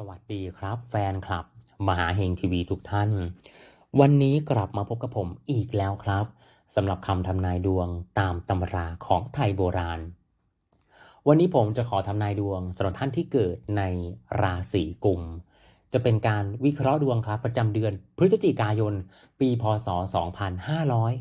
สวัสดีครับแฟนคลับ มหาเฮงทีวีทุกท่าน วันนี้กลับมาพบกับผมอีกแล้วครับสำหรับคำทำนายดวงตามตำราของไทยโบราณ วันนี้ผมจะขอทำนายดวงสำหรับท่านที่เกิดในราศีกุม จะเป็นการวิเคราะห์ดวงครับประจำเดือนพฤศจิกายน ปีพศ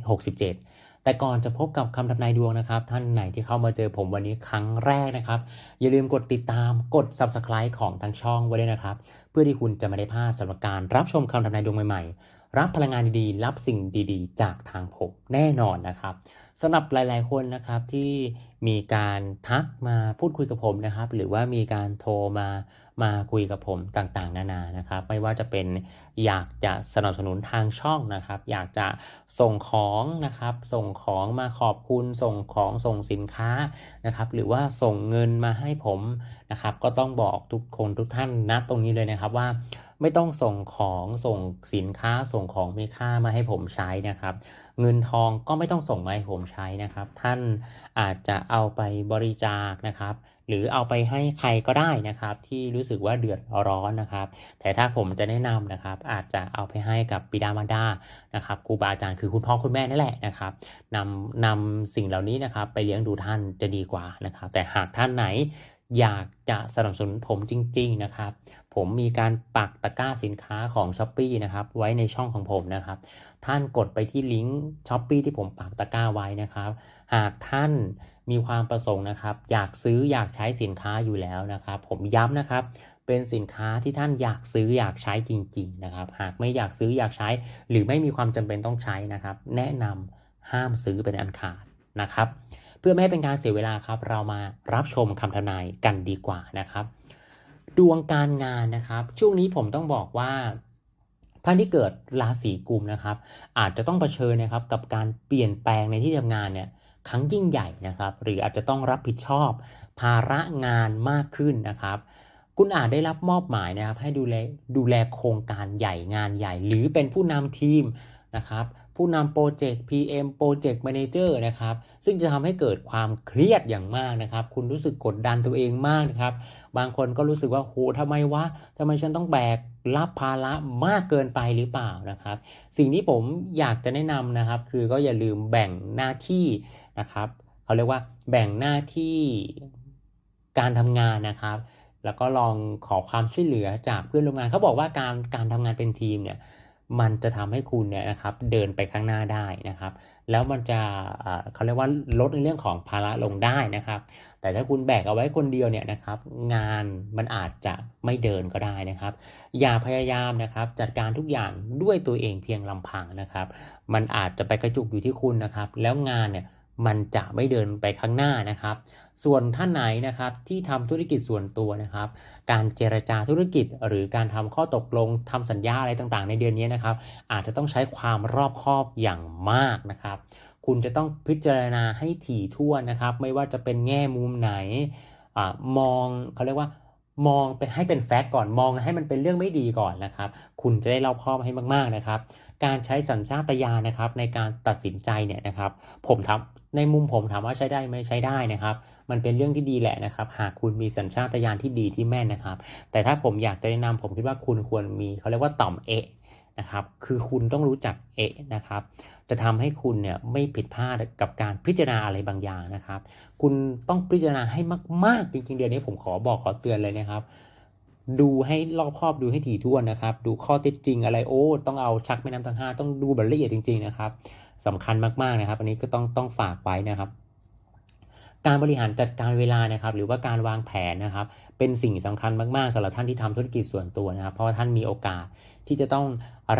2567 แต่ก่อนจะพบกับคำทำนายดวงนะครับ ท่านไหนที่เข้ามาเจอผมวันนี้ครั้งแรกนะครับ อย่าลืมกดติดตามกด subscribe ของทางช่องไว้ด้วยนะครับ เพื่อที่คุณจะไม่ได้พลาดสำหรับการรับชมคำทำนายดวงใหม่ๆ รับพลังงานดีๆ รับสิ่งดีๆ จากทางผมแน่นอนนะครับ สำหรับหลาย ๆ คนนะครับที่มีการทักมาพูดคุยกับผมนะครับ หรือว่ามีการโทรมามาคุยกับผมต่างๆ นานานะครับ ไม่ว่าจะเป็นอยากจะสนับสนุนทางช่องนะครับ อยากจะส่งของนะครับ ส่งของมาขอบคุณส่งของส่งสินค้านะครับ หรือว่าส่งเงินมาให้ผมนะครับ ก็ต้องบอกทุกคนทุกท่านนะตรงนี้เลยนะครับว่า ไม่ต้องส่งของส่งสินค้าส่งของมีค่ามาให้ผมใช้นะครับ เงินทองก็ไม่ต้องส่งมาให้ผมใช้นะครับ ท่านอาจจะเอาไปบริจาคนะครับ หรือเอาไปให้ใครก็ได้นะครับ ที่รู้สึกว่าเดือดร้อนนะครับ แต่ถ้าผมจะแนะนำนะครับ อาจจะเอาไปให้กับบิดามารดานะครับครูบาอาจารย์คือคุณพ่อคุณแม่นั่นแหละนะครับนำนำสิ่งเหล่านี้นะครับ ไปเลี้ยงดูท่านจะดีกว่านะครับ แต่หากท่านไหน อยากจะสนับสนุนผมจริง ๆนะครับ ผมมีการปักตะกร้าสินค้าของ s h อ p e e นะครับไว้ในช่องของผมนะครับ ท่านกดไปที่ลิงก์ s h อ p e e ที่ผมปักตะกร้าไว้นะครับ หากท่านมีความประสงค์นะครับ อยากซื้ออยากใช้สินค้าอยู่แล้วนะครับ ผมย้ำนะครับเป็นสินค้าที่ท่านอยากซื้ออยากใช้จริง ๆ นะครับ หากไม่อยากซื้ออยากใช้ หรือไม่มีความจำเป็นต้องใช้นะครับ แนะนำห้ามซื้อเป็นอันขาดนะครับ พื่อไม่ให้เป็นการเสียเวลาครับ เรามารับชมคำทำนายกันดีกว่านะครับ ดวงการงานนะครับ ช่วงนี้ผมต้องบอกว่าท่านที่เกิดราศีกุมนะครับ อาจจะต้องเผชิญนะครับกับการเปลี่ยนแปลงในที่ทำงานเนี่ยครั้งยิ่งใหญ่นะครับ หรืออาจจะต้องรับผิดชอบ ภาระงานมากขึ้นนะครับ คุณอาจได้รับมอบหมายนะครับ ให้ดูแลดูแลโครงการใหญ่งานใหญ่ หรือเป็นผู้นำทีมนะครับ ผู้นำโปรเจกต์ PM โปรเจกต์ Manager นะครับ ซึ่งจะทำให้เกิดความเครียดอย่างมากนะครับ คุณรู้สึกกดดันตัวเองมากนะครับ บางคนก็รู้สึกว่าโหทำไมวะทำไมฉันต้องแบกรับภาระมากเกินไปหรือเปล่านะครับ สิ่งที่ผมอยากจะแนะนำนะครับ คือก็อย่าลืมแบ่งหน้าที่นะครับเขาเรียกว่าแบ่งหน้าที่การทำงานนะครับแล้วก็ลองขอความช่วยเหลือจากเพื่อนร่วมงานเขาบอกว่าการการทำงานเป็นทีมเนี่ย มันจะทำให้คุณเนี่ยนะครับเดินไปข้างหน้าได้นะครับ แล้วมันจะเอ่อเขาเรียกว่าลดในเรื่องของภาระลงได้นะครับ แต่ถ้าคุณแบกเอาไว้คนเดียวเนี่ยนะครับงานมันอาจจะไม่เดินก็ได้นะครับ อย่าพยายามนะครับจัดการทุกอย่างด้วยตัวเองเพียงลำพังนะครับ มันอาจจะไปกระจุกอยู่ที่คุณนะครับ แล้วงานเนี่ย มันจะไม่เดินไปข้างหน้านะครับ ส่วนท่านไหนนะครับที่ทำธุรกิจส่วนตัวนะครับ การเจรจาธุรกิจหรือการทำข้อตกลงทำสัญญาอะไรต่างๆ ในเดือนนี้นะครับ อาจจะต้องใช้ความรอบคอบอย่างมากนะครับ คุณจะต้องพิจารณาให้ถี่ถ้วนนะครับ ไม่ว่าจะเป็นแง่มุมไหนอมองเขาเรียกว่า มองเป็นให้เป็นแฟกต์ก่อนมองให้มันเป็นเรื่องไม่ดีก่อนนะครับ คุณจะได้รอบคอบให้มากๆนะครับ การใช้สัญชาตญาณนะครับ ในการตัดสินใจเนี่ยนะครับ ผมทำในมุมผมถามว่าใช้ได้ไหมใช้ได้นะครับ มันเป็นเรื่องที่ดีแหละนะครับ หากคุณมีสัญชาตญาณที่ดีที่แม่นนะครับ แต่ถ้าผมอยากจะแนะนำผมคิดว่าคุณควรมีเขาเรียกว่าต่อมเอะ นะครับ คือคุณต้องรู้จักเอะนะครับ จะทำให้คุณเนี่ยไม่ผิดพลาดกับการพิจารณาอะไรบางอย่างนะครับ คุณต้องพิจารณาให้มาก ๆ จริง ๆ เดือนนี้ผมขอบอกขอเตือนเลยนะครับ ดูให้รอบครอบดูให้ถี่ถ้วนนะครับ ดูข้อเท็จจริงอะไรโอ้ต้องเอาชักแม่น้ำทั้งห้าต้องดูแบบละเอียดจริง ๆ นะครับสำคัญมากๆนะครับ อันนี้ก็ต้องต้องฝากไว้นะครับ การบริหารจัดการเวลานะครับ หรือว่าการวางแผนนะครับ เป็นสิ่งสำคัญมากๆสำหรับท่านที่ทำธุรกิจส่วนตัวนะครับ เพราะว่าท่านมีโอกาสที่จะต้อง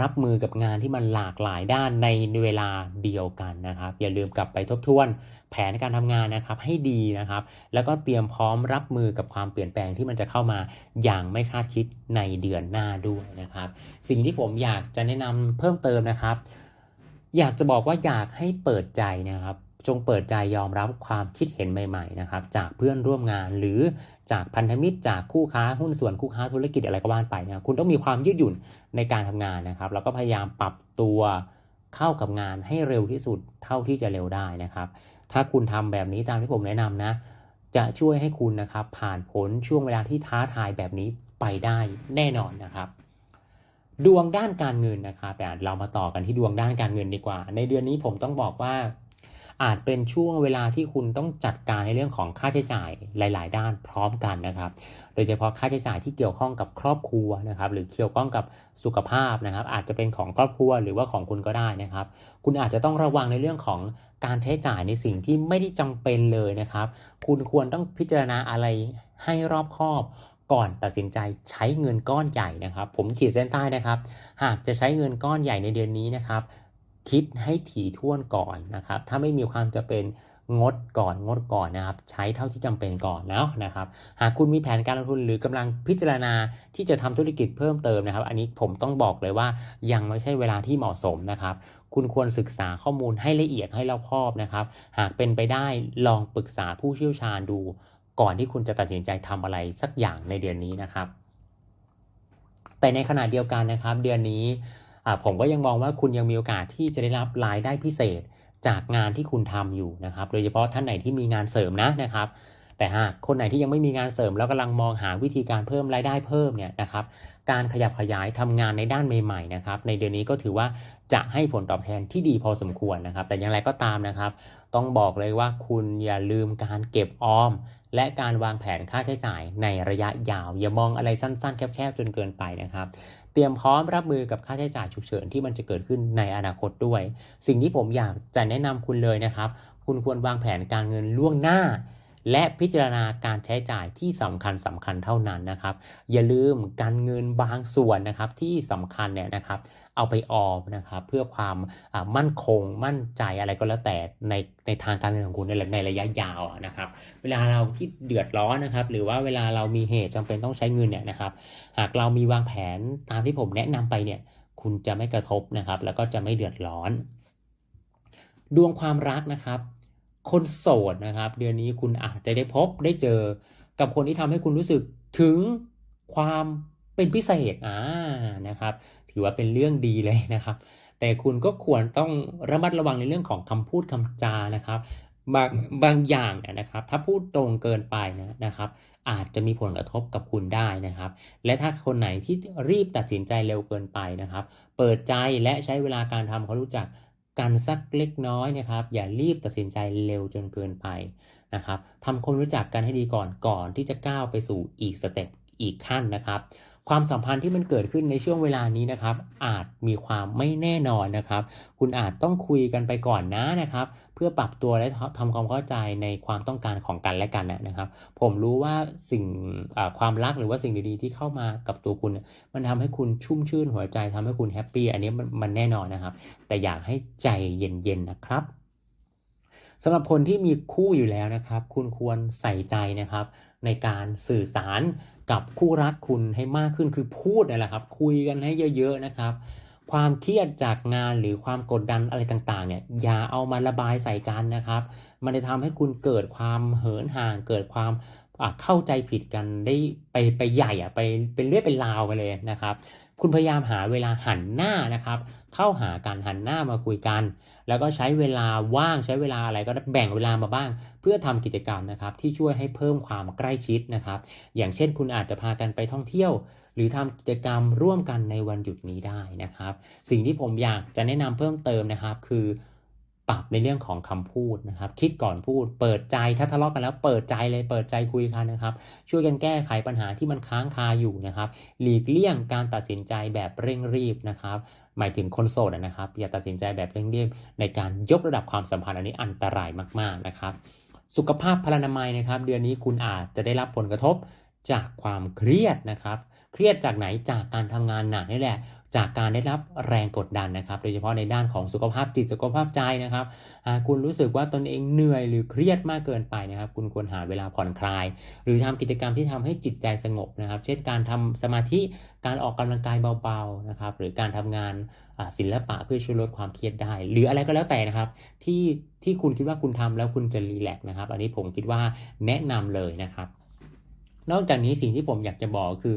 รับมือกับงานที่มันหลากหลายด้านในเวลาเดียวกันนะครับ อย่าลืมกลับไปทบทวน แผนการทำงานนะครับให้ดีนะครับ แล้วก็เตรียมพร้อมรับมือกับความเปลี่ยนแปลงที่มันจะเข้ามาอย่างไม่คาดคิดในเดือนหน้าด้วยนะครับ สิ่งที่ผมอยากจะแนะนำเพิ่มเติมนะครับ อยากจะบอกว่าอยากให้เปิดใจนะครับ จงเปิดใจยอมรับความคิดเห็นใหม่ๆนะครับจากเพื่อนร่วมงานหรือจากพันธมิตรจากคู่ค้าหุ้นส่วนคู่ค้าธุรกิจอะไรก็ว่านไปนะคุณต้องมีความยืดหยุ่นในการทำงานนะครับ แล้วก็พยายามปรับตัวเข้ากับงานให้เร็วที่สุดเท่าที่จะเร็วได้นะครับ ถ้าคุณทำแบบนี้ตามที่ผมแนะนำนะ จะช่วยให้คุณนะครับผ่านพ้นช่วงเวลาที่ท้าทายแบบนี้ไปได้แน่นอนนะครับดวงด้านการเงินนะครับเรามาต่อกันที่ดวงด้านการเงินดีกว่า ในเดือนนี้ผมต้องบอกว่า อาจเป็นช่วงเวลาที่คุณต้องจัดการในเรื่องของค่าใช้จ่ายหลาย ๆ ด้านพร้อมกันนะครับ โดยเฉพาะค่าใช้จ่ายที่เกี่ยวข้องกับครอบครัวนะครับ หรือเกี่ยวข้องกับสุขภาพนะครับ อาจจะเป็นของครอบครัวหรือว่าของคุณก็ได้นะครับ คุณอาจจะต้องระวังในเรื่องของการใช้จ่ายในสิ่งที่ไม่ได้จำเป็นเลยนะครับ คุณควรต้องพิจารณาอะไรให้รอบคอบก่อนตัดสินใจใช้เงินก้อนใหญ่นะครับ ผมขีดเส้นใต้นะครับ หากจะใช้เงินก้อนใหญ่ในเดือนนี้นะครับ คิดให้ถี่ถ้วนก่อนนะครับ ถ้าไม่มีความจะเป็นงดก่อนงดก่อนนะครับ ใช้เท่าที่จำเป็นก่อนแล้วนะครับ หากคุณมีแผนการลงทุนหรือกำลังพิจารณาที่จะทำธุรกิจเพิ่มเติมนะครับ อันนี้ผมต้องบอกเลยว่ายังไม่ใช่เวลาที่เหมาะสมนะครับ คุณควรศึกษาข้อมูลให้ละเอียดให้รอบคอบนะครับ หากเป็นไปได้ลองปรึกษาผู้เชี่ยวชาญดู ก่อนที่คุณจะตัดสินใจทำอะไรสักอย่างในเดือนนี้นะครับ แต่ในขณะเดียวกันนะครับ เดือนนี้ ผมก็ยังมองว่าคุณยังมีโอกาสที่จะได้รับรายได้พิเศษจากงานที่คุณทำอยู่นะครับ โดยเฉพาะท่านไหนที่มีงานเสริมนะนะครับ แต่หากคนไหนที่ยังไม่มีงานเสริมแล้วกำลังมองหาวิธีการเพิ่มรายได้เพิ่มเนี่ยนะครับ การขยับขยายทำงานในด้านใหม่ๆนะครับ ในเดือนนี้ก็ถือว่าจะให้ผลตอบแทนที่ดีพอสมควรนะครับ แต่อย่างไรก็ตามนะครับ ต้องบอกเลยว่าคุณอย่าลืมการเก็บออม และการวางแผนค่าใช้จ่ายในระยะยาว อย่ามองอะไรสั้นๆ แคบๆจนเกินไปนะครับ เตรียมพร้อมรับมือกับค่าใช้จ่ายฉุกเฉินที่มันจะเกิดขึ้นในอนาคตด้วย สิ่งที่ผมอยากจะแนะนำคุณเลยนะครับ คุณควรวางแผนการเงินล่วงหน้า และพิจารณาการใช้จ่ายที่สำคัญสำคัญเท่านั้นนะครับ อย่าลืมการเงินบางส่วนนะครับที่สำคัญเนี่ยนะครับ เอาไปออมนะครับ เพื่อความมั่นคงมั่นใจอะไรก็แล้วแต่ในในทางการเงินของคุณในในระยะยาวนะครับ เวลาเราที่เดือดร้อนนะครับ หรือว่าเวลาเรามีเหตุจำเป็นต้องใช้เงินเนี่ยนะครับ หากเรามีวางแผนตามที่ผมแนะนำไปเนี่ย คุณจะไม่กระทบนะครับ แล้วก็จะไม่เดือดร้อน ดวงความรักนะครับ คนโสดนะครับ เดือนนี้คุณอาจจะได้พบได้เจอกับคนที่ทำให้คุณรู้สึกถึงความเป็นพิเศษอ่านะครับ ถือว่าเป็นเรื่องดีเลยนะครับ แต่คุณก็ควรต้องระมัดระวังในเรื่องของคำพูดคำจานะครับ บางบางอย่างเนี่ยนะครับ ถ้าพูดตรงเกินไปนะนะครับ อาจจะมีผลกระทบกับคุณได้นะครับ และถ้าคนไหนที่รีบตัดสินใจเร็วเกินไปนะครับ เปิดใจและใช้เวลาการทำความรู้จัก กันสักเล็กน้อยนะครับ อย่ารีบตัดสินใจเร็วจนเกินไปนะครับทำความรู้จักกันให้ดีก่อนก่อนที่จะก้าวไปสู่อีกสเต็ปอีกขั้นนะครับ ความสัมพันธ์ที่มันเกิดขึ้นในช่วงเวลานี้นะครับ อาจมีความไม่แน่นอนนะครับ คุณอาจต้องคุยกันไปก่อนนะนะครับ เพื่อปรับตัวและทำความเข้าใจในความต้องการของกันและกันนะครับ ผมรู้ว่าสิ่งความรักหรือว่าสิ่งดีๆที่เข้ามากับตัวคุณ มันทำให้คุณชุ่มชื่นหัวใจทำให้คุณแฮปปี้อันนี้มันมันแน่นอนนะครับ แต่อยากให้ใจเย็นๆนะครับสำหรับคนที่มีคู่อยู่แล้วนะครับ คุณควรใส่ใจนะครับ ในการสื่อสารกับคู่รักคุณให้มากขึ้นคือพูดนั่นแหละครับ คุยกันให้เยอะ ๆนะครับ ความเครียดจากงานหรือความกดดันอะไรต่างๆเนี่ยอย่าเอามาระบายใส่กันนะครับ มันจะทำให้คุณเกิดความเหินห่าง เกิดความเข้าใจผิดกันได้ไปไปใหญ่อะไปเป็นเรื่องเป็นราวไปเลยนะครับ คุณพยายามหาเวลาหันหน้านะครับ เข้าหาการหันหน้ามาคุยกัน แล้วก็ใช้เวลาว่างใช้เวลาอะไรก็แบ่งเวลามาบ้าง เพื่อทำกิจกรรมนะครับที่ช่วยให้เพิ่มความใกล้ชิดนะครับ อย่างเช่นคุณอาจจะพากันไปท่องเที่ยว หรือทำกิจกรรมร่วมกันในวันหยุดนี้ได้นะครับ สิ่งที่ผมอยากจะแนะนำเพิ่มเติมนะครับ คือ ปรับในเรื่องของคำพูดนะครับ คิดก่อนพูด เปิดใจถ้าทะเลาะกันแล้วเปิดใจเลยเปิดใจคุยกันนะครับ ช่วยกันแก้ไขปัญหาที่มันค้างคาอยู่นะครับ หลีกเลี่ยงการตัดสินใจแบบเร่งรีบนะครับ หมายถึงคนโสดนะครับ อย่าตัดสินใจแบบเร่งรีบ ในการยกระดับความสัมพันธ์อันนี้อันตรายมากๆนะครับ สุขภาพพลานามัยนะครับ เดือนนี้คุณอาจจะได้รับผลกระทบจากความเครียดนะครับ เครียดจากไหนจากการทำงานหนักนี่แหละ จากการได้รับแรงกดดันนะครับ โดยเฉพาะในด้านของสุขภาพจิตสุขภาพใจนะครับคุณรู้สึกว่าตนเองเหนื่อยหรือเครียดมากเกินไปนะครับ คุณควรหาเวลาผ่อนคลาย หรือทำกิจกรรมที่ทำให้จิตใจสงบนะครับ เช่นการทำสมาธิการออกกำลังกายเบาๆนะครับ หรือการทำงานศิลปะเพื่อช่วยลดความเครียดได้ หรืออะไรก็แล้วแต่นะครับ ที่ที่คุณคิดว่าคุณทำแล้วคุณจะรีแลกซ์นะครับ อันนี้ผมคิดว่าแนะนำเลยนะครับ นอกจากนี้สิ่งที่ผมอยากจะบอกคือ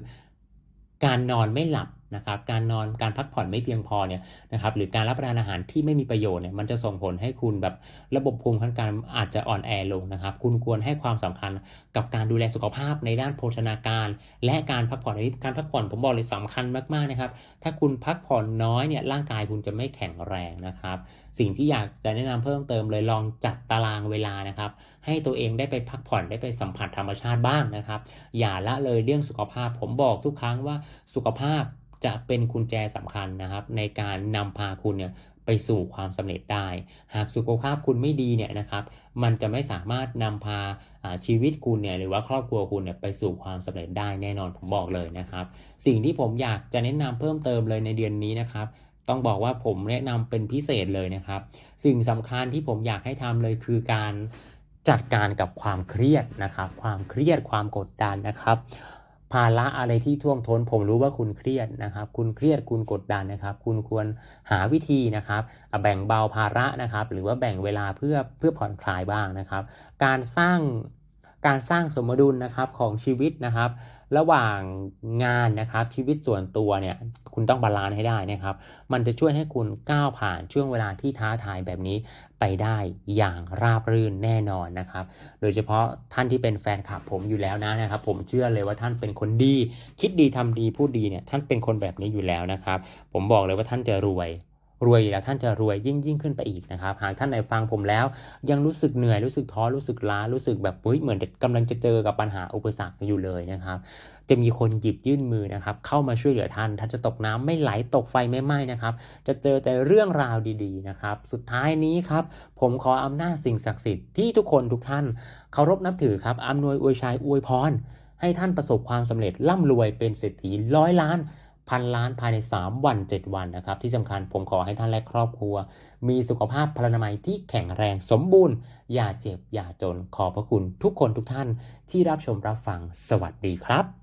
การนอนไม่หลับ นะครับการนอนการพักผ่อนไม่เพียงพอเนี่ยนะครับหรือการรับประทานอาหารที่ไม่มีประโยชน์เนี่ยมันจะส่งผลให้คุณแบบระบบภูมิคุ้มกันอาจจะอ่อนแอลงนะครับ คุณควรให้ความสำคัญกับการดูแลสุขภาพในด้านโภชนาการ และการพักผ่อนอันนี้การพักผ่อนผมบอกเลยสำคัญมากๆนะครับ ถ้าคุณพักผ่อนน้อยเนี่ยร่างกายคุณจะไม่แข็งแรงนะครับ สิ่งที่อยากจะแนะนำเพิ่มเติมเลยลองจัดตารางเวลานะครับ ให้ตัวเองได้ไปพักผ่อนได้ไปสัมผัสธรรมชาติบ้างนะครับ อย่าละเลยเรื่องสุขภาพ ผมบอกทุกครั้งว่าสุขภาพ จะเป็นกุญแจสำคัญนะครับ ในการนำพาคุณเนี่ยไปสู่ความสำเร็จได้ หากสุขภาพคุณไม่ดีเนี่ยนะครับ มันจะไม่สามารถนำพาอ่าชีวิตคุณเนี่ยหรือว่าครอบครัวคุณเนี่ยไปสู่ความสำเร็จได้แน่นอนผมบอกเลยนะครับ สิ่งที่ผมอยากจะแนะนำเพิ่มเติมเลยในเดือนนี้นะครับต้องบอกว่าผมแนะนำเป็นพิเศษเลยนะครับ สิ่งสำคัญที่ผมอยากให้ทำเลยคือการจัดการกับความเครียดนะครับ ความเครียดความกดดันนะครับ ภาระอะไรที่ท่วมท้น ผมรู้ว่าคุณเครียดนะครับ คุณเครียดคุณกดดันนะครับ คุณควรหาวิธีนะครับ แบ่งเบาภาระนะครับ หรือว่าแบ่งเวลาเพื่อเพื่อผ่อนคลายบ้างนะครับ การสร้างการสร้างสมดุลนะครับของชีวิตนะครับ ระหว่างงานนะครับชีวิตส่วนตัวเนี่ยคุณต้องบาลานซ์ให้ได้นะครับ มันจะช่วยให้คุณก้าวผ่านช่วงเวลาที่ท้าทายแบบนี้ไปได้อย่างราบรื่นแน่นอนนะครับ โดยเฉพาะท่านที่เป็นแฟนคลับผมอยู่แล้วนะนะครับ ผมเชื่อเลยว่าท่านเป็นคนดี คิดดีทำดีพูดดีเนี่ยท่านเป็นคนแบบนี้อยู่แล้วนะครับ ผมบอกเลยว่าท่านจะรวย รวยอยู่แล้วท่านจะรวยยิ่งยิ่งขึ้นไปอีกนะครับ หากท่านไหนฟังผมแล้ว ยังรู้สึกเหนื่อยรู้สึกท้อรู้สึกล้ารู้สึกแบบเหมือนกำลังจะเจอกับปัญหาอุปสรรคอยู่เลยนะครับจะมีคนหยิบยื่นมือนะครับ เข้ามาช่วยเหลือท่าน ท่านจะตกน้ำไม่ไหลตกไฟไม่ไหม้นะครับ จะเจอแต่เรื่องราวดีๆนะครับ สุดท้ายนี้ครับ ผมขออำนาจสิ่งศักดิ์สิทธิ์ที่ทุกคนทุกท่านเคารพนับถือครับอำนวยอวยชัยอวยพร ให้ท่านประสบความสำเร็จร่ำรวยเป็นเศรษฐีร้อยล้าน พันล้านภายใน 3 วัน 7 วันนะครับ ที่สำคัญผมขอให้ท่านและครอบครัว มีสุขภาพพลานามัยที่แข็งแรงสมบูรณ์ อย่าเจ็บ อย่าจนขอบพระคุณทุกคนทุกท่านที่รับชมรับฟังสวัสดีครับ